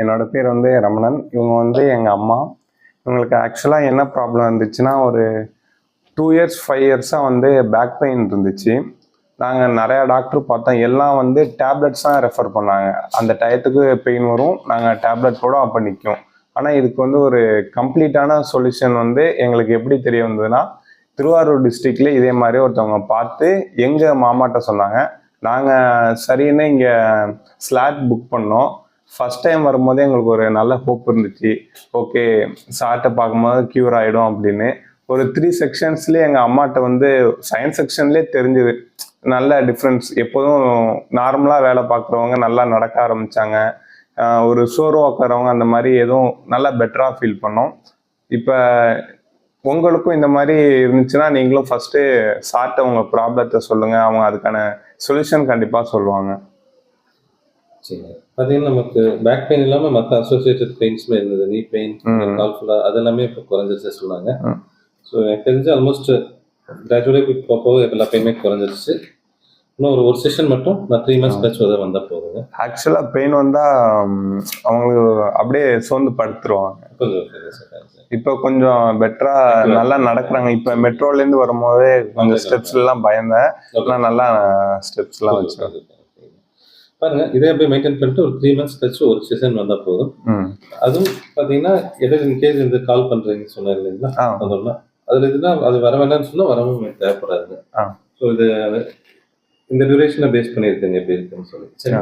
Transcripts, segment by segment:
என்னோட பேர் வந்து ரமணன். இவங்க வந்து எங்கள் அம்மா. இவங்களுக்கு ஆக்சுவலாக என்ன ப்ராப்ளம் இருந்துச்சுன்னா ஒரு டூ இயர்ஸ் ஃபைவ் இயர்ஸாக வந்து பேக் பெயின் இருந்துச்சு. நாங்கள் நிறையா டாக்டர் பார்த்தோம். எல்லாம் வந்து டேப்லெட்ஸ் தான் ரெஃபர் பண்ணாங்க. அந்த டயத்துக்கு பெயின் வரும். நாங்கள் டேப்லெட் கூட அப்போ நிற்கும் ஆனால் இதுக்கு வந்து ஒரு கம்ப்ளீட்டான சொல்யூஷன் வந்து எங்களுக்கு எப்படி தெரிய வந்ததுன்னா திருவாரூர் டிஸ்ட்ரிக்ட்ல இதே மாதிரி ஒருத்தவங்க பார்த்து எங்கள் மாமாட்ட சொன்னாங்க. நாங்கள் சரின்னு இங்கே ஸ்லாட் புக் பண்ணோம். ஃபஸ்ட் டைம் வரும்போதே எங்களுக்கு ஒரு நல்ல ஹோப் இருந்துச்சு. ஓகே சார்ட்டை பார்க்கும்போது க்யூர் ஆகிடும் அப்படின்னு. ஒரு த்ரீ செக்ஷன்ஸ்லேயே எங்கள் அம்மாட்ட வந்து சயின்ஸ் செக்ஷன்லேயே தெரிஞ்சுது. நல்ல டிஃப்ரென்ஸ் எப்போதும் நார்மலாக வேலை பார்க்குறவங்க நல்லா நடக்க ஆரம்பித்தாங்க ஒரு சோர்வாக உட்காரவங்க அந்த மாதிரி எதுவும் நல்லா பெட்டராக ஃபீல் பண்ணோம். இப்போ உங்களுக்கும் இந்த மாதிரி இருந்துச்சுன்னா நீங்களும் ஃபஸ்ட்டு சார்ட்டை உங்கள் ப்ராப்ளத்தை சொல்லுங்கள் அவங்க அதுக்கான சொல்யூஷன் கண்டிப்பாக சொல்லுவாங்க. சரி பார்த்தீங்கன்னா நமக்கு பேக் பெயின் இல்லாமல் மற்ற அசோசியேட்டட் பெயின்ஸுமே இருந்தது. நீ பெயின் ம். கால் ஃபுல்லாக அது எல்லாமே இப்போ குறைஞ்சிருச்சு சொன்னாங்க. ஸோ எனக்கு தெரிஞ்சு ஆல்மோஸ்ட் கிராஜுவலி இப்போ போக எல்லா பெயினுமே குறைஞ்சிருச்சு. இன்னும் ஒரு ஒரு செஷன் மட்டும் நான் த்ரீ மந்த்ஸ் கழிச்சு வந்து வந்தால் போதுங்க ஆக்சுவலா பெயின் வந்தா ம், அவங்களுக்கு அப்படியே சோர்ந்து படுத்துருவாங்க. இப்போ கொஞ்சம் பெட்டரா நல்லா நடக்கிறாங்க. இப்போ மெட்ரோல இருந்து வரும்போதே கொஞ்சம் ஸ்டெப்ஸ் எல்லாம் பயந்தேன். ஆனா நல்லா ஸ்டெப்ஸ் எல்லாம் வச்சு பாருங்க இதே அப்படியே மெயின்டைன் பண்ணிட்டு ஒரு த்ரீ மந்த்ஸ் கழிச்சு ஒரு செஷன் வந்தால் போதும். அதுவும் பார்த்தீங்கன்னா எதாவது இன்கேஸ் இந்த கால் பண்ணுறீங்கன்னு சொன்னார் இல்லைங்களா? அதில் இதுதான் அது வர வேண்டாம்னு சொன்னால் வரவும் தேவைப்படாது. ஸோ இது இந்த டியூரேஷனை பேஸ் பண்ணியிருக்கீங்க எப்படி இருக்குன்னு சொல்லி. சரி.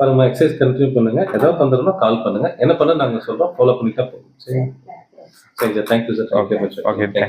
பாருங்க எக்ஸசைஸ் கண்டினியூ பண்ணுங்க. ஏதாவது வந்துடும்னா கால் பண்ணுங்க. என்ன பண்ண நாங்கள் சொல்றோம் ஃபாலோ பண்ணிட்டா போதும். சரி? சரி. Sir thank you sir thank you.